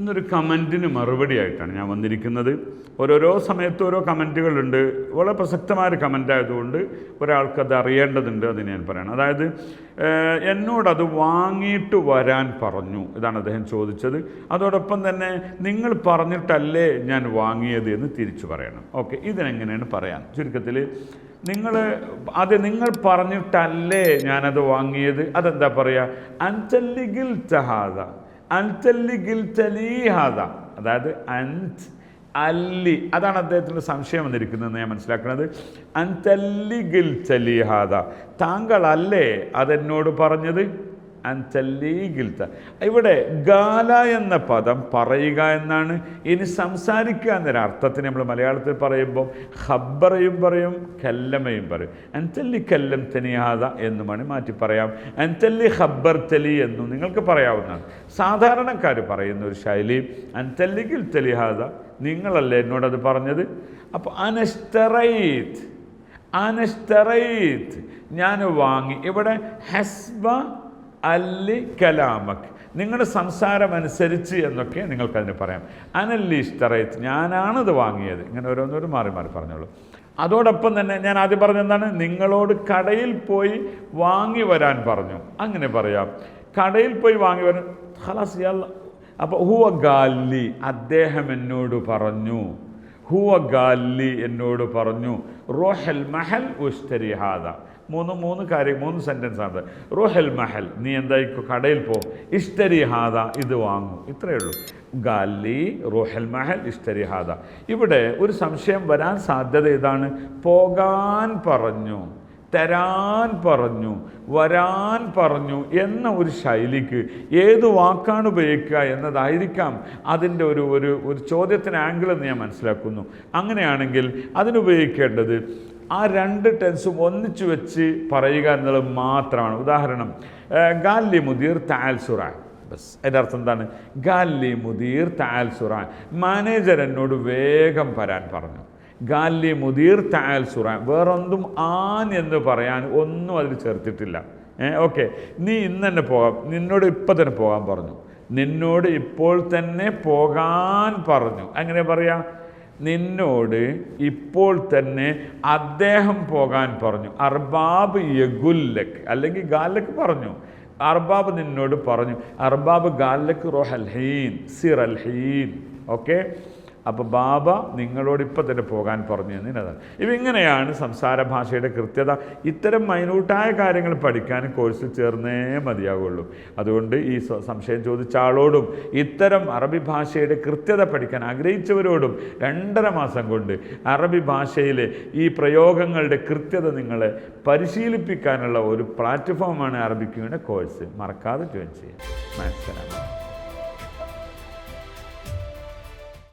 ഇന്നൊരു കമന്റിന് മറുപടി ആയിട്ടാണ് ഞാൻ വന്നിരിക്കുന്നത്. ഓരോരോ സമയത്ത് ഓരോ കമന്റുകളുണ്ട് വളരെ പ്രസക്തമായ ഒരു കമന്റ് ആയതുകൊണ്ട് ഒരാൾക്കത് അറിയേണ്ടതുണ്ട് അത് ഞാൻ പറയണം. അതായത് എന്നോടത് വാങ്ങിയിട്ട് വരാൻ പറഞ്ഞു ഇതാണ് അദ്ദേഹം ചോദിച്ചത്. അതോടൊപ്പം തന്നെ നിങ്ങൾ പറഞ്ഞിട്ടല്ലേ ഞാൻ വാങ്ങിയത് എന്ന് തിരിച്ചു പറയണം. ഓക്കെ ഇതിനെങ്ങനെയാണ് പറയാൻ? ചുരുക്കത്തിൽ നിങ്ങൾ അത് നിങ്ങൾ പറഞ്ഞിട്ടല്ലേ ഞാനത് വാങ്ങിയത്? അതെന്താ പറയുക അഞ്ചല്ലിഗിൽ ചഹാദ അൻതല്ലിഗിൽ ഹാദ. അതായത് അൻത് അല്ലി. അതാണ് അദ്ദേഹത്തിന്റെ സംശയം വന്നിരിക്കുന്നത് ഞാൻ മനസ്സിലാക്കുന്നത്. അൻതല്ലിഗിൽ ഹാദ. താങ്കളല്ലേ അതെന്നോട് പറഞ്ഞത്? അൻതല്ലീഗിൽത്ത ഇവിടെ ഗാല എന്ന പദം പറയുക എന്നാണ്. ഇനി സംസാരിക്കുക എന്നൊരു അർത്ഥത്തിന് നമ്മൾ മലയാളത്തിൽ പറയുമ്പോൾ ഹബ്ബറയും പറയും കല്ലമയും പറയും. അൻചല്ലി കല്ലം തനിയാത എന്നും വേണേൽ മാറ്റി പറയാം. അൻചല്ലി ഹബ്ബർ തലി എന്നും നിങ്ങൾക്ക് പറയാവുന്നതാണ്. സാധാരണക്കാർ പറയുന്ന ഒരു ശൈലി അൻതല്ലിഗിൽ തെലിഹാത നിങ്ങളല്ലേ എന്നോടത് പറഞ്ഞത്? അപ്പോൾ അനസ്റ്ററൈത്ത് അനസ്റ്ററൈത്ത് ഞാൻ വാങ്ങി. ഇവിടെ ഹസ്ബ അല്ലി കലാമക്. നിങ്ങളുടെ സംസാരം അനുസരിച്ച് എന്നൊക്കെ നിങ്ങൾക്കതിന് പറയാം. അനല്ലി ഞാനാണ് ഞാനാണത് വാങ്ങിയത്. ഇങ്ങനെ ഓരോന്നോരും മാറി മാറി പറഞ്ഞോളൂ. അതോടൊപ്പം തന്നെ ഞാൻ ആദ്യം പറഞ്ഞെന്താണ് നിങ്ങളോട് കടയിൽ പോയി വാങ്ങി വരാൻ പറഞ്ഞു. അങ്ങനെ പറയാം. കടയിൽ പോയി വാങ്ങി വരാൻ ഹലാസ് അപ്പോൾ ഹുവ ഗാലി അദ്ദേഹം എന്നോട് പറഞ്ഞു. ഹുവ ഗാലി എന്നോട് പറഞ്ഞു റോഹൽ മഹൽ ഉസ്തരിഹാദ മൂന്ന് മൂന്ന് കാര്യം മൂന്ന് സെന്റൻസ് ആണ്. റോഹൽ മഹൽ നീ എന്തായിക്കോ കടയിൽ പോ. ഇഷ്ടരിഹാദ ഇത് വാങ്ങും. ഇത്രയേ ഉള്ളൂ. ഗാലി റോഹൽ മഹൽ ഇഷ്ടരിഹാദ ഇവിടെ ഒരു സംശയം വരാൻ സാധ്യത ഇതാണ് പോകാൻ പറഞ്ഞു. തരാൻ പറഞ്ഞു വരാൻ പറഞ്ഞു എന്ന ഒരു ശൈലിക്ക് ഏത് വാക്കാണ് ഉപയോഗിക്കുക എന്നതായിരിക്കാം അതിന്റെ ഒരു ഒരു ഒരു ചോദ്യത്തിന് ആംഗിൾ എന്ന് ഞാൻ മനസ്സിലാക്കുന്നു. അങ്ങനെയാണെങ്കിൽ അതിനുപയോഗിക്കേണ്ടത് ആ രണ്ട് ടെൻസും ഒന്നിച്ചു വെച്ച് പറയുക എന്നുള്ളത് മാത്രമാണ്. ഉദാഹരണം ഗാല്ലി ഗാലി മുദീർ താൽ സുറാൻ. ബസ് എന്റെ അർത്ഥം എന്താണ്? ഗാലി മുദീർ താൽ സുറാൻ. മാനേജർ എന്നോട് വേഗം വരാൻ പറഞ്ഞു. ഗാലി മുദീർ താൽ സുറാൻ. വേറൊന്നും ആൻ എന്ന് പറയാൻ ഒന്നും അതിൽ ചേർത്തിട്ടില്ല. ഓക്കെ. നീ ഇന്ന് തന്നെ പോകാം. നിന്നോട് ഇപ്പം തന്നെ പോകാൻ പറഞ്ഞു. നിന്നോട് ഇപ്പോൾ തന്നെ പോകാൻ പറഞ്ഞു. അങ്ങനെ പറയാം? നിന്നോട് ഇപ്പോൾ തന്നെ അദ്ദേഹം പോകാൻ പറഞ്ഞു. അർബാബ് യഗുല്ലക്ക് അല്ലെങ്കിൽ ഗാലക്ക് പറഞ്ഞു. അർബാബ് നിന്നോട് പറഞ്ഞു. അർബാബ് ഗാലക്ക് റോഹൽ ഹീൻ ഹീൻ ഓക്കെ? അപ്പോൾ ബാബ നിങ്ങളോട് ഇപ്പം തന്നെ പോകാൻ പറഞ്ഞു എന്നതാണ് ഇപ്പം ഇങ്ങനെയാണ് സംസാര ഭാഷയുടെ കൃത്യത? ഇത്തരം മൈന്യൂട്ടായ കാര്യങ്ങൾ പഠിക്കാൻ കോഴ്സിൽ ചേർന്നേ മതിയാവുള്ളൂ. അതുകൊണ്ട് ഈ സംശയം ചോദിച്ച ആളോടും ഇത്തരം അറബി ഭാഷയുടെ കൃത്യത പഠിക്കാൻ ആഗ്രഹിച്ചവരോടും രണ്ടര മാസം കൊണ്ട് അറബി ഭാഷയിലെ ഈ പ്രയോഗങ്ങളുടെ കൃത്യത നിങ്ങളെ പരിശീലിപ്പിക്കാനുള്ള ഒരു പ്ലാറ്റ്ഫോമാണ് അറബിക്കുവിന്റെ കോഴ്സ് മറക്കാതെ ജോയിൻ ചെയ്യാം. മനസ്സിലാക്കാം